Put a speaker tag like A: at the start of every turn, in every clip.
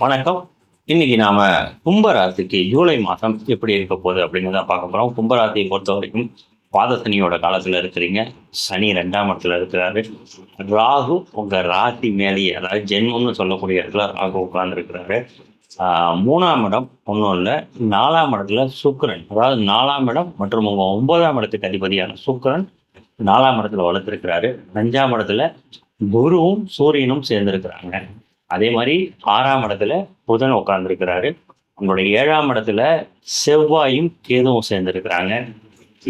A: வணக்கம். இன்னைக்கு நாம கும்பராசிக்கு ஜூலை மாதம் எப்படி இருக்க போகுது அப்படிங்கிறத பார்க்க போறோம். கும்பராசியை பொறுத்த வரைக்கும் பாத சனியோட காலத்துல இருக்கிறீங்க. சனி ரெண்டாம் இடத்துல இருக்கிறாரு. ராகு உங்க ராசி மேலேயே அதாவது ஜென்மம்னு சொல்லக்கூடிய இடத்துல ராகு உட்கார்ந்துருக்கிறாரு. மூணாம் இடம் ஒன்றும் இல்லை. நாலாம் இடத்துல சுக்கரன். அதாவது நாலாம் இடம் மற்றும் உங்க ஒன்பதாம் இடத்துக்கு அதிபதியான சுக்கரன் நாலாம் இடத்துல வளர்த்துருக்கிறாரு. அஞ்சாம் இடத்துல குருவும் சூரியனும் சேர்ந்திருக்கிறாங்க. அதே மாதிரி ஆறாம் இடத்துல புதன் உட்கார்ந்துருக்கிறாரு. நம்மளுடைய ஏழாம் இடத்துல செவ்வாயும் கேதுவும் சேர்ந்துருக்கிறாங்க.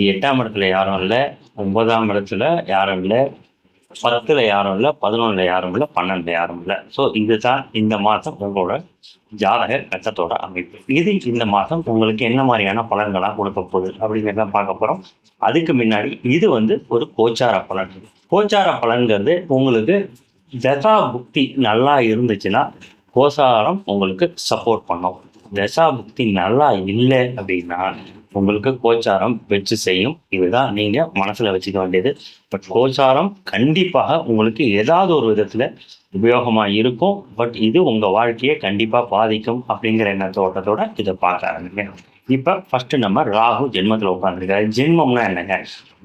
A: எட்டாம் இடத்துல யாரும் இல்லை ஒன்பதாம் இடத்துல யாரும் இல்லை பத்தில் யாரும் இல்லை பதினொன்றில் யாரும் இல்லை பன்னெண்டில் யாரும் இல்லை. ஸோ இதுதான் இந்த மாதம் உங்களோட ஜாதக கட்டத்தோட அமைப்பு. இது இந்த மாதம் உங்களுக்கு என்ன மாதிரியான பலன்களாக கொடுக்க போகுது அப்படிங்கிறத பார்க்க போகிறோம் அதுக்கு முன்னாடி இது வந்து ஒரு கோச்சார பலன். கோச்சார பலன்கிறது உங்களுக்கு தசா புக்தி நல்லா இருந்துச்சுன்னா கோசாரம் உங்களுக்கு சப்போர்ட் பண்ணும். தசா புக்தி நல்லா இல்லை அப்படின்னா உங்களுக்கு கோச்சாரம் வச்சு செய்யும். இதுதான் நீங்கள் மனசில் வச்சுக்க வேண்டியது. பட் கோச்சாரம் கண்டிப்பாக உங்களுக்கு ஏதாவது ஒரு விதத்தில் உபயோகமாக இருக்கும். பட் இது உங்கள் வாழ்க்கையை கண்டிப்பாக பாதிக்கும் அப்படிங்கிற எண்ணத்தோட்டத்தோட இதை பார்க்க ஆரம்பிங்க. இப்போ ஃபஸ்ட்டு நம்ம ராகு ஜென்மத்தில் உட்காந்துருக்காரு ஜென்மம்னா என்னங்க?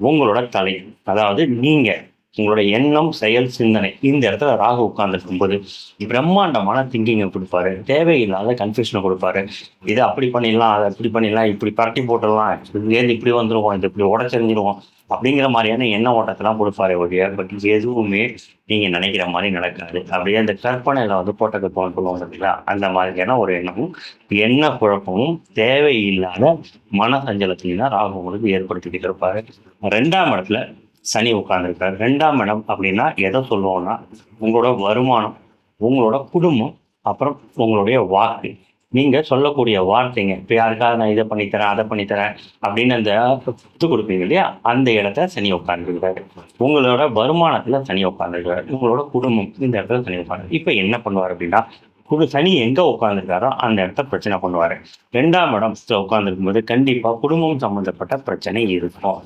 A: உங்களோட தலை அதாவது நீங்கள் உங்களோட எண்ணம் செயல் சிந்தனை இந்த இடத்துல ராகு உட்கார்ந்துருக்கும் போது பிரம்மாண்டமான திங்கிங்கை கொடுப்பாரு. தேவையில்லாத கன்ஃபியூஷனை கொடுப்பாரு. இதை அப்படி பண்ணிடலாம் அதை இப்படி பண்ணிடலாம் இப்படி பரட்டி போட்டுடலாம் இதுலேருந்து இப்படி வந்துருவோம் இது இப்படி உடச்செறிஞ்சிருவோம் அப்படிங்கிற மாதிரியான எண்ண ஓட்டத்தெல்லாம் கொடுப்பாரு ஒழிய பட் எதுவுமே நீங்கள் நினைக்கிற மாதிரி நடக்காது. அப்படியே அந்த கற்பனையில் வந்து போட்டக்கு சொல்லுவாங்க இல்லைங்களா? அந்த மாதிரியான ஒரு எண்ணமும் எண்ண குழப்பமும் தேவையில்லாத மன சஞ்சலத்தையும் தான் ராகு உங்களுக்கு ஏற்படுத்திக்கிட்டு இருப்பாரு. ரெண்டாம் இடத்துல சனி உட்கார்ந்துருக்கார். ரெண்டாம் இடம் அப்படின்னா எதை சொல்லுவோம்னா உங்களோட வருமானம் உங்களோட குடும்பம் அப்புறம் உங்களுடைய வாக்கு நீங்கள் சொல்லக்கூடிய வார்த்தைங்க இப்போ யாருக்காவது நான் இதை பண்ணித்தரேன் அதை பண்ணித்தரேன் அப்படின்னு அந்த இது கொடுப்பீங்க இல்லையா? அந்த இடத்த சனி உட்காந்துருக்காரு உங்களோட வருமானத்தில் சனி உட்காந்துருக்காரு உங்களோட குடும்பம் இந்த இடத்துல சனி உட்காந்து இப்போ என்ன பண்ணுவார் அப்படின்னா குடு சனி எங்கே உட்காந்துருக்காரோ அந்த இடத்த பிரச்சனை பண்ணுவார். ரெண்டாம் இடம் உட்காந்துருக்கும் போது கண்டிப்பாக குடும்பம் சம்மந்தப்பட்ட பிரச்சனை இருக்கும்.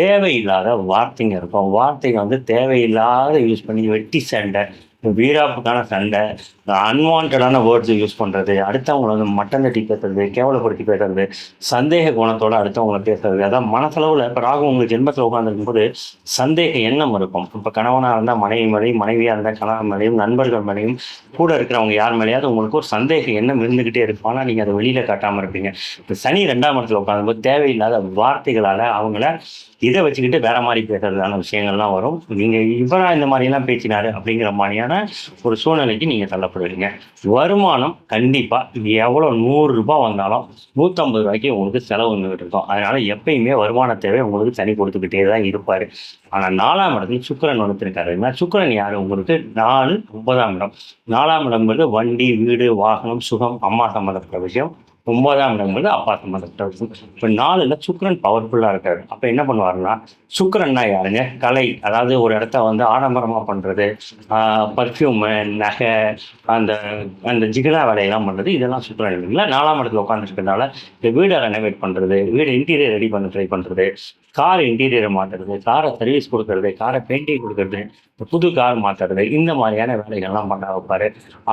A: தேவையில்லாத வார்த்தைங்க இருக்கும். வார்த்தைங்க வந்து தேவையில்லாத யூஸ் பண்ணி வெட்டி சண்டை. வீராப்புக்கான சண்டை அன்வான்டான வேர்ட்ஸ் யூஸ் பண்ணுறது அடுத்தவங்களை வந்து மட்டன் தட்டி பேசுறது கேவலப்படுத்தி பேசுறது சந்தேக குணத்தோட அடுத்தவங்களை பேசுறது அதான் மனசளவில் இப்போ ராகு உங்கள் ஜென்மத்தில் உட்காந்துருக்கும் போது சந்தேக எண்ணம் இருக்கும். இப்போ கணவனாக இருந்தால் மனைவி மேலேயும் மனைவியாக இருந்தால் கணவன் மேலேயும் நண்பர்கள் மேலேயும் கூட இருக்கிறவங்க யார் மேலேயாவது உங்களுக்கு ஒரு சந்தேக எண்ணம் இருந்துக்கிட்டே இருக்கும். ஆனால் நீங்கள் அதை வெளியில் காட்டாமல் இருப்பீங்க. இப்போ சனி ரெண்டாம் இடத்துல உட்காந்தும்போது தேவையில்லாத வார்த்தைகளால் அவங்கள இதை வச்சுக்கிட்டு வேற மாதிரி பேசுறதுக்கான விஷயங்கள்லாம் வரும். நீங்கள் இவரா இந்த மாதிரிலாம் பேசினாரு அப்படிங்கிற மாதிரியான ஒரு சூழ்நிலைக்கு நீங்கள் தள்ளப்படுவீங்க. வருமானம் கண்டிப்பாக எவ்வளோ நூறுரூபா வந்தாலும் நூற்றம்பது ரூபாய்க்கு உங்களுக்கு செலவு வந்துகிட்டு இருக்கும். அதனால் எப்பயுமே வருமான தேவை உங்களுக்கு தனி கொடுத்துக்கிட்டே தான் இருப்பார். ஆனால் நாலாம் இடத்துல சுக்கரன் வந்துருக்காரு சுக்கரன் யார்? உங்களுக்கு நாலு ஒன்பதாம் இடம். நாலாம் இடம்ங்கிறது வண்டி வீடு வாகனம் சுகம் அம்மா சம்மந்தப்பட்ட விஷயம். ஒன்பதாம் இடம்ங்கிறது அப்பா சம்மந்தப்பட்ட இப்போ நாலுல சுக்கரன் பவர்ஃபுல்லாக இருக்காரு. அப்போ என்ன பண்ணுவாருன்னா சுக்கரன்னா யாருங்க? கலை. அதாவது ஒரு இடத்த வந்து ஆடம்பரமாக பண்ணுறது பர்ஃப்யூமு நகை அந்த அந்த ஜிகிலா வேலையெல்லாம் பண்ணுறது இதெல்லாம் சுக்கரன் இல்லைங்களா? நாலாம் இடத்துல உட்காந்துருக்கிறதுனால இந்த வீடை ரெனோவேட் பண்ணுறது வீடு இன்டீரியர் ரெடி பண்ண ட்ரை பண்ணுறது கார் இன்டீரியரை மாற்றுறது காரை சர்வீஸ் கொடுக்கறது காரை பெயிண்டிங் கொடுக்கறது புது கார் மாற்றுறது இந்த மாதிரியான வேலைகள்லாம் பண்ண வைப்பார்.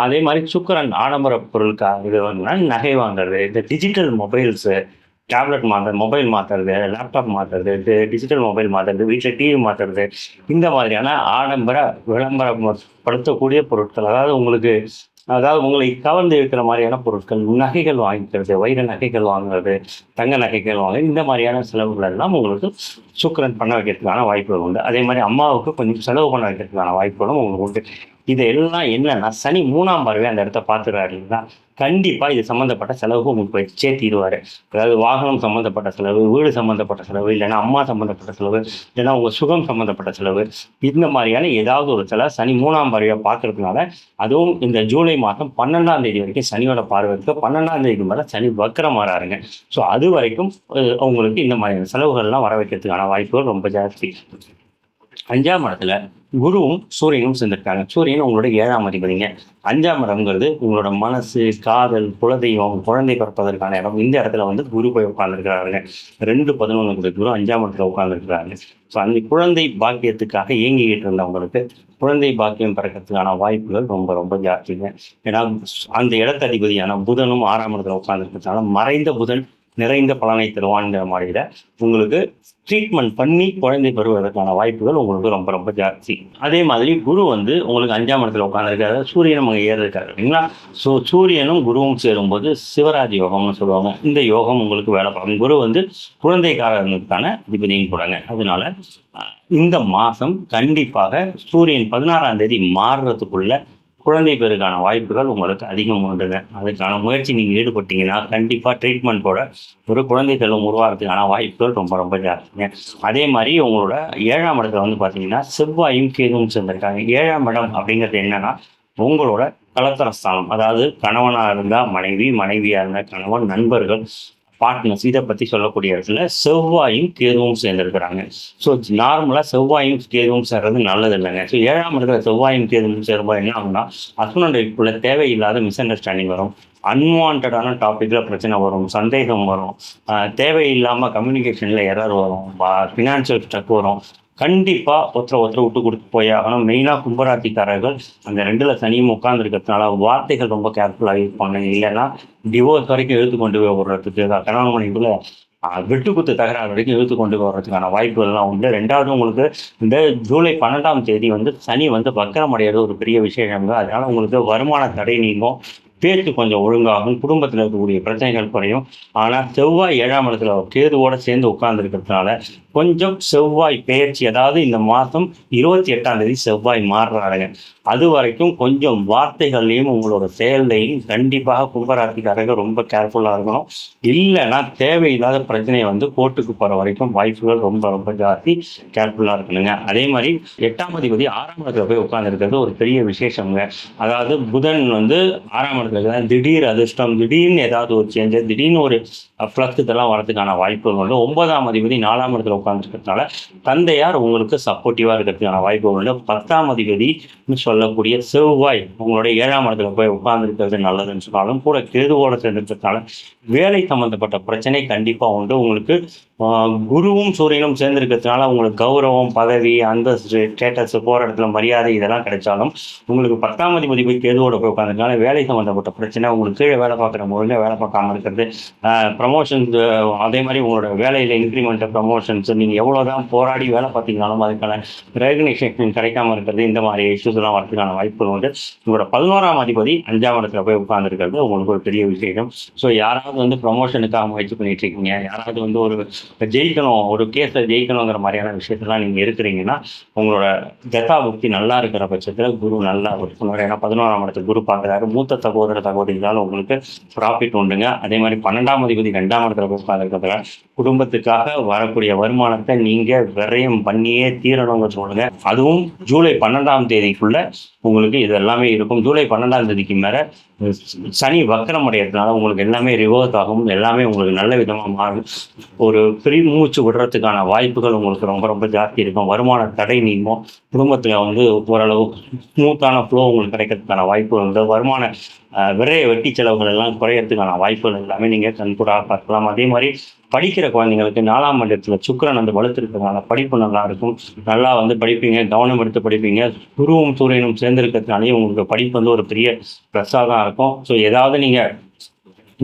A: அதே மாதிரி சுக்கரன் ஆடம்பர பொருளுக்காக இது வந்து நகை வாங்குறது இந்த டிஜிட்டல் மொபைல்ஸு டேப்லெட் மாற்றுறது மொபைல் மாற்றுறது லேப்டாப் மாற்றுறது டிஜிட்டல் மொபைல் மாற்றுறது வீட்டில் டிவி மாற்றுறது இந்த மாதிரியான ஆடம்பர விளம்பரப்படுத்தக்கூடிய பொருட்கள். அதாவது உங்களுக்கு அதாவது உங்களை கவர்ந்து இருக்கிற மாதிரியான பொருட்கள் நகைகள் வாங்கிக்கிறது வைர நகைகள் வாங்குறது தங்க நகைகள் வாங்க இந்த மாதிரியான செலவுகள் எல்லாம் உங்களுக்கு சுக்கரன் பண்ண வைக்கிறதுக்கான வாய்ப்புகள் உண்டு. அதே மாதிரி அம்மாவுக்கு கொஞ்சம் செலவு பண்ண வைக்கிறதுக்கான வாய்ப்புகளும் உங்களுக்கு உண்டு. இது எல்லாம் என்னன்னா சனி மூணாம் பார்வை அந்த இடத்த பார்த்துறாரு இல்லைங்களா? கண்டிப்பாக இது சம்மந்தப்பட்ட செலவு உங்களுக்கு வச்சே தீருவார். அதாவது வாகனம் சம்மந்தப்பட்ட செலவு வீடு சம்மந்தப்பட்ட செலவு இல்லைன்னா அம்மா சம்மந்தப்பட்ட செலவு இல்லைன்னா உங்கள் சுகம் சம்மந்தப்பட்ட செலவு இந்த மாதிரியான ஏதாவது ஒரு செலவு சனி மூணாம் பார்வையை பார்க்கறதுனால அதுவும் இந்த ஜூலை மாதம் பன்னெண்டாம் தேதி வரைக்கும் சனியோட பார்வை இருக்கு. பன்னெண்டாம் தேதிக்கு மேலே சனி வக்கரம் மாறாருங்க ஸோ அது வரைக்கும் அவங்களுக்கு உங்களுக்கு இந்த மாதிரியான செலவுகள்லாம் வர வைக்கிறதுக்கான வாய்ப்புகள் ரொம்ப ஜாஸ்தி. அஞ்சாம் இடத்துல குருவும் சூரியனும் சேர்ந்திருக்காங்க. சூரியன் உங்களோட ஏழாம் அதிபதிங்க. அஞ்சாம் இடம்ங்கிறது உங்களோட மனசு காதல் குலதெய்வம் குழந்தை பிறப்பதற்கான இடம். இந்த இடத்துல வந்து குரு போய் உட்கார்ந்துருக்கிறாருங்க. ரெண்டு பதினொன்று குரு அஞ்சாம் இடத்துல உட்கார்ந்துருக்கிறாரு. ஸோ அந்த குழந்தை பாக்கியத்துக்காக இயங்கிக்கிட்டு இருந்தவங்களுக்கு குழந்தை பாக்கியம் பிறக்கிறதுக்கான வாய்ப்புகள் ரொம்ப ரொம்ப ஜாஸ்திங்க. ஏன்னா அந்த இடத்த அதிபதியான புதனும் ஆறாம் இடத்துல உட்கார்ந்துருக்கிறதுனால மறைந்த புதன் நிறைந்த பலனை தருவான்ங்கிற மாதிரியில உங்களுக்கு ட்ரீட்மெண்ட் பண்ணி குழந்தை பெறுவதற்கான வாய்ப்புகள் உங்களுக்கு ரொம்ப ரொம்ப ஜாஸ்தி. அதே மாதிரி குரு வந்து உங்களுக்கு அஞ்சாம் இடத்துல உட்காந்துருக்காரு சூரியனும் அங்கே ஏறிருக்காரு இல்லைங்களா? ஸோ சூரியனும் குருவும் சேரும்போது சிவராஜ் யோகம்னு சொல்லுவாங்க. இந்த யோகம் உங்களுக்கு வேலை பார்க்கும். குரு வந்து குழந்தைக்காரர்களுக்கான அதிபதியும் கூடங்க அதனால இந்த மாதம் கண்டிப்பாக சூரியன் பதினாறாம் தேதி மாறுறதுக்குள்ள குழந்தை பேருக்கான வாய்ப்புகள் உங்களுக்கு அதிகம் உண்டுங்க. அதுக்கான முயற்சி நீங்கள் ஈடுபட்டீங்கன்னா கண்டிப்பாக ட்ரீட்மெண்ட்டோட ஒரு குழந்தை செல்வம் உருவாகிறதுக்கான வாய்ப்புகள் ரொம்ப ரொம்ப ஜாஸ்திங்க. அதே மாதிரி உங்களோட ஏழாம் இடத்துல வந்து பார்த்தீங்கன்னா செவ்வாயும் கேதுவும் சேர்ந்திருக்காங்க. ஏழாம் இடம் அப்படிங்கிறது என்னன்னா உங்களோட கலத்தரஸ்தானம். அதாவது கணவனாக இருந்தால் மனைவி மனைவியாக இருந்தால் கணவன் நண்பர்கள் பார்ட்னர்ஸ் இதை பற்றி சொல்லக்கூடிய இடத்துல செவ்வாயும் கேதுவும் சேர்ந்துருக்கிறாங்க. ஸோ நார்மலாக செவ்வாயும் கேதுவும் சேர்றது நல்லது இல்லைங்க. ஸோ ஏழாம் இடத்துல செவ்வாயும் கேதுவும் சேரும்போது என்ன ஆகும்னா ஹஸ்பண்ட் தேவையில்லாத மிஸ் அண்டர்ஸ்டாண்டிங் வரும் அன்வான்டான டாப்பிக்கில் பிரச்சனை வரும் சந்தேகம் வரும். தேவையில்லாமல் கம்யூனிகேஷனில் எரர் வரும். ஃபினான்ஷியல் ஸ்டக் வரும். கண்டிப்பாக ஒருத்தரை ஒருத்தரை விட்டு கொடுத்து போய் ஆகணும். மெயினாக கும்பராசிக்காரர்கள் அந்த ரெண்டுல சனியும் உட்காந்துருக்கிறதுனால வார்த்தைகள் ரொம்ப கேர்ஃபுல்லாக இருப்பாங்க. இல்லைன்னா டிவோர்ஸ் வரைக்கும் இழுத்து கொண்டு போய் விடுறதுக்கு கணவன் மனைவிக்குள்ள ஆஹ் வெட்டு குத்து தகராறு வரைக்கும் இழுத்து கொண்டு வர்றதுக்கான வாய்ப்புகள்லாம் உண்டு. ரெண்டாவது உங்களுக்கு இந்த ஜூலை பன்னெண்டாம் தேதி வந்து சனி வந்து வக்கரம் அடையிறது ஒரு பெரிய விஷயம் அதனால உங்களுக்கு வருமான தடை நீங்கும். பேச்சு கொஞ்சம் ஒழுங்காகும் குடும்பத்தில் இருக்கக்கூடிய பிரச்சனைகள் குறையும். ஆனால் செவ்வாய் ஏழாம் இடத்துல கேதுவோட சேர்ந்து உட்கார்ந்துருக்கிறதுனால கொஞ்சம் செவ்வாய் பெயர்ச்சி அதாவது இந்த மாதம் இருபத்தி எட்டாம் தேதி செவ்வாய் மாறுறாருங்க. அது வரைக்கும் கொஞ்சம் வார்த்தைகள்லையும் உங்களோட செயல்லையும் கண்டிப்பாக கும்பராசிக்காரங்க ரொம்ப கேர்ஃபுல்லாக இருக்கணும். இல்லைன்னா தேவையில்லாத பிரச்சனையை வந்து கோர்ட்டுக்கு போகிற வரைக்கும் வாய்ப்புகள் ரொம்ப ரொம்ப ஜாஸ்தி. கேர்ஃபுல்லாக இருக்கணுங்க. அதே மாதிரி எட்டாம் அதிபதி ஆறாம் இடத்துல போய் உட்காந்துருக்கிறது ஒரு பெரிய விசேஷங்க. அதாவது புதன் வந்து ஆறாம் இடத்துல தான் திடீர் அதிர்ஷ்டம் திடீர்னு ஏதாவது ஒரு சேஞ்சு திடீர்னு ஒரு ஃப்ளக்ஸ் இதெல்லாம் வரதுக்கான வாய்ப்புகள் உண்டு. ஒன்பதாம் அதிபதி நாலாம் இடத்துல உட்காந்துருக்கிறதுனால தந்தையார் உங்களுக்கு சப்போர்ட்டிவாக இருக்கிறதுக்கான வாய்ப்புகள் உண்டு. பத்தாம் அதிபதி சொல்லக்கூடிய செவ்வாய் உங்களுடைய ஏழாம் இடத்துல போய் உட்கார்ந்துருக்கிறது நல்லதுன்னு சொன்னாலும் கூட கேதுவோட சேர்ந்துருக்கிறதுனால வேலை சம்மந்தப்பட்ட பிரச்சனை கண்டிப்பாக உண்டு. உங்களுக்கு குருவும் சூரியனும் சேர்ந்திருக்கிறதுனால உங்களுக்கு கௌரவம் பதவி அந்தஸ்து ஸ்டேட்டஸ் போகிற இடத்துல மரியாதை இதெல்லாம் கிடைச்சாலும் உங்களுக்கு பத்தாம் அதிபதி போய் கேதுவோட போய் உட்காந்துருக்கனால வேலை சம்மந்தப்பட்ட பிரச்சனை உங்களுக்கு கீழே வேலை பார்க்குற முறையில் வேலை பார்க்காம இருக்கிறது. ப்ரமோஷன்ஸ் அதே மாதிரி உங்களோட வேலையில் இன்க்ரிமெண்ட் ப்ரமோஷன்ஸ் நீங்கள் எவ்வளோ தான் போராடி வேலை பார்த்தீங்கனாலும் அதுக்கான ரெகனைசேஷன் கிடைக்காம இருக்கிறது. இந்த மாதிரி இஷ்யூஸ்லாம் வரதுக்கான வாய்ப்புகள் வந்து உங்களோட பதினோராம் அதிபதி அஞ்சாம் இடத்துல போய் உட்காந்துருக்கிறது உங்களுக்கு ஒரு பெரிய விஷயம். ஸோ யாராவது வந்து ப்ரமோஷனுக்காக முயற்சி பண்ணிட்டு இருக்கீங்க. யாராவது வந்து ஒரு ஜெயிக்கணும் ஒரு கேஸை ஜெயிக்கணுங்கிற மாதிரியான விஷயத்தெல்லாம் நீங்கள் இருக்கிறீங்கன்னா உங்களோட தசா புக்தி நல்லா இருக்கிற பட்சத்தில் குரு நல்லா ஒரு ஏன்னா பதினோராம் இடத்துக்கு குரு பார்க்குறாரு. மூத்த சகோதர சகோதரிகளால் உங்களுக்கு ப்ராஃபிட் உண்டுங்க. அதே மாதிரி பன்னெண்டாம் அதிபதி ரெண்டாம் இடத்துல போய் உட்காந்துருக்கிறதுல குடும்பத்துக்காக வரக்கூடிய வருமானத்தை நீங்கள் விரயம் பண்ணியே தீரணுங்க சொல்லுங்க. அதுவும் ஜூலை பன்னெண்டாம் தேதிக்குள்ள உங்களுக்கு இது எல்லாமே இருக்கும். ஜூலை பன்னெண்டாம் தேதிக்கு மேலே சனி வக்கரம் அடையிறதுனால உங்களுக்கு எல்லாமே ரிவர்ஸ் ஆகும். எல்லாமே உங்களுக்கு நல்ல விதமாக மாறும். ஒரு ஃப்ரீ மூச்சு விடுறதுக்கான வாய்ப்புகள் உங்களுக்கு ரொம்ப ரொம்ப ஜாஸ்தி இருக்கும். வருமான தடை நீங்கும். குடும்பத்தில் வந்து ஓரளவு ஸ்மூத்தான ஃப்ளோ உங்களுக்கு கிடைக்கிறதுக்கான வாய்ப்புகள் உண்டு. வருமான விரைய வெட்டி செலவுகள் எல்லாம் குறையறதுக்கான வாய்ப்புகள் எல்லாமே நீங்கள் கண்கூடாக பார்க்கலாம். அதே மாதிரி படிக்கிற குழந்தைங்களுக்கு நாலாம் மண்டலத்தில் சுக்கரன் வந்து வலுத்திருக்கிறதுனால படிப்பு நல்லா இருக்கும். நல்லா வந்து படிப்பீங்க கவனம் எடுத்து படிப்பீங்க. குருவும் சூரியனும் சேர்ந்திருக்கிறதுனாலே உங்களுக்கு படிப்பு வந்து ஒரு பெரிய ப்ளஸ்ஸாக தான் இருக்கும். ஸோ ஏதாவது நீங்கள்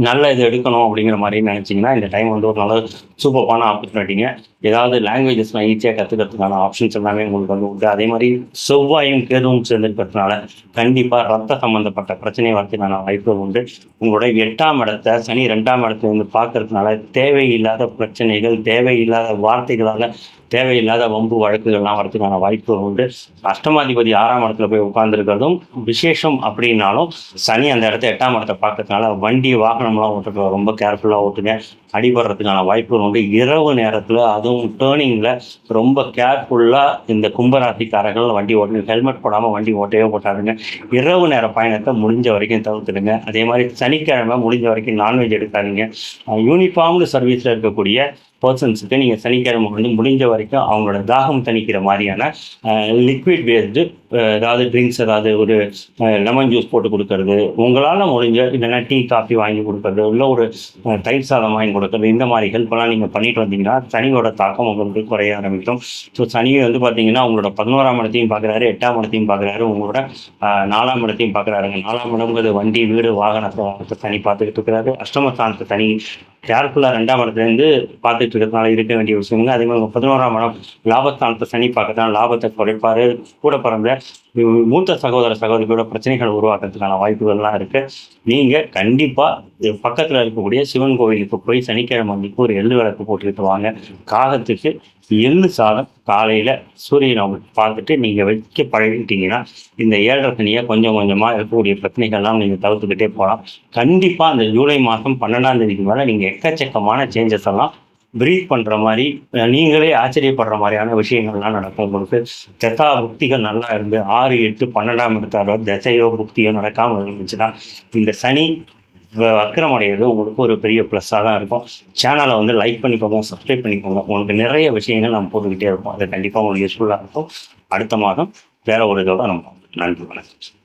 A: நல்ல இது எடுக்கணும் அப்படிங்கிற மாதிரி நினச்சிங்கன்னா இந்த டைம் வந்து ஒரு நல்ல சூப்பரான ஆப்பர்ச்சுனிட்டிங்க ஏதாவது லாங்குவேஜஸ்லாம் ஈஸியாக கற்றுக்கிறதுக்கான ஆப்ஷன்ஸ் எல்லாமே உங்களுக்கு வந்து உண்டு. அதே மாதிரி செவ்வாயும் கேதுவும் சேர்ந்துருக்கிறதுனால கண்டிப்பாக ரத்த சம்மந்தப்பட்ட பிரச்சனை வரதுக்கான வாய்ப்புகள் உண்டு. உங்களுடைய எட்டாம் இடத்த சனி ரெண்டாம் இடத்துல வந்து பார்க்கறதுனால தேவையில்லாத பிரச்சனைகள் தேவையில்லாத வார்த்தைகளால் தேவையில்லாத வம்பு வழக்குகள்லாம் வரதுக்கான வாய்ப்பு உண்டு. அஷ்டமாதிபதி ஆறாம் இடத்துல போய் உட்கார்ந்துருக்கிறதும் விசேஷம் அப்படின்னாலும் சனி அந்த இடத்த எட்டாம் இடத்தை பார்க்கறதுனால வண்டி வாகனம்லாம் ஓட்டுறது ரொம்ப கேர்ஃபுல்லாக ஓட்டுங்க. அடிபடுறதுக்கான வாய்ப்புகள் உண்டு. இரவு நேரத்தில் அதுவும் டேர்னிங்கில் ரொம்ப கேர்ஃபுல்லாக இந்த கும்பராசிக்காரர்கள் வண்டி ஓட்டுங்க. ஹெல்மெட் போடாமல் வண்டி ஓட்டவே போட்டாருங்க இரவு நேர பயணத்தை முடிஞ்ச வரைக்கும் தவிர்த்துடுங்க. அதே மாதிரி சனிக்கிழமை முடிஞ்ச வரைக்கும் நான்வெஜ் எடுக்காதீங்க. யூனிஃபார்ம்டு சர்வீஸில் இருக்கக்கூடிய பர்சன்ஸுக்கு நீங்கள் சனிக்கிழமை வந்து முடிஞ்ச வரைக்கும் அவங்களோட தாகம் தணிக்கிற மாதிரியான லிக்விட் பேஸ்டு ஏதாவது ட்ரிங்க்ஸ் ஏதாவது ஒரு லெமன் ஜூஸ் போட்டு கொடுக்கறது உங்களால் முடிஞ்ச இல்லைன்னா டீ காஃபி வாங்கி கொடுக்கறது இல்லை ஒரு தயிர் சாதம் வாங்கி கொடுக்கறது இந்த மாதிரி ஹெல்ப்லாம் நீங்கள் பண்ணிட்டு வந்தீங்கன்னா சனியோட தாக்கம் உங்களுக்கு குறைய ஆரம்பிக்கும். ஸோ சனியை வந்து பார்த்தீங்கன்னா உங்களோட பதினோராம் இடத்தையும் பார்க்குறாரு எட்டாம் இடத்தையும் பார்க்குறாரு உங்களோட நாலாம் இடத்தையும் பார்க்குறாருங்க நாலாம் இடம்ங்கிறது வண்டி வீடு வாகனத்தை சனி பார்த்துக்கிட்டு இருக்கிறாரு. அஷ்டமஸ்தானத்தை தனி கேர்ஃபுல்லாக ரெண்டாம் இடத்துலேருந்து பார்த்துட்டு இருக்கிறதுனால இருக்க வேண்டிய விஷயங்க அதே மாதிரி பதினோராம் இடம் லாபஸ்தானத்தை சனி பார்க்கறதுனால லாபத்தை குறைப்பாரு. கூட பிறந்த மூத்த சகோதர சகோதரிகளோட பிரச்சனைகள் உருவாக்குறதுக்கான வாய்ப்புகள்லாம் இருக்கு. நீங்க கண்டிப்பா பக்கத்துல இருக்கக்கூடிய சிவன் கோவிலுக்கு போய் சனிக்கிழமை அன்னைக்கு ஒரு எள்ளு விளக்கு போட்டுக்கிட்டு வாங்க. காகத்துக்கு எள்ளு சாதம் காலையில சூரியனை பார்த்துட்டு நீங்க வைக்க பழகிட்டீங்கன்னா இந்த ஏழரை சனியை கொஞ்சம் கொஞ்சமா இருக்கக்கூடிய பிரச்சனைகள்லாம் நீங்க தவிர்த்துக்கிட்டே போகலாம். கண்டிப்பா அந்த ஜூலை மாதம் பன்னெண்டாம் தேதிக்கு மேல நீங்க எக்கச்சக்கமான சேஞ்சஸ் எல்லாம் பிரீத் பண்ற மாதிரி நீங்களே ஆச்சரியப்படுற மாதிரியான விஷயங்கள்லாம் நடக்கும் உங்களுக்கு தசா புக்திகள் நல்லா இருந்து ஆறு எட்டு பன்னெண்டாம் இடத்தாலோ தசையோ புக்தியோ நடக்காமல் இருந்துச்சுன்னா இந்த சனி வ- உங்களுக்கு ஒரு பெரிய ப்ளஸ்ஸாக தான் இருக்கும். சேனலை வந்து லைக் பண்ணிக்கோங்க சப்ஸ்கிரைப் பண்ணிக்கோங்க. உங்களுக்கு நிறைய விஷயங்கள் நம்ம போட்டுக்கிட்டே இருப்போம். அது கண்டிப்பாக உங்களுக்கு யூஸ்ஃபுல்லாக இருக்கும். அடுத்த மாதம் வேற ஒரு இதோட நம்ம நன்றி வணக்கம்.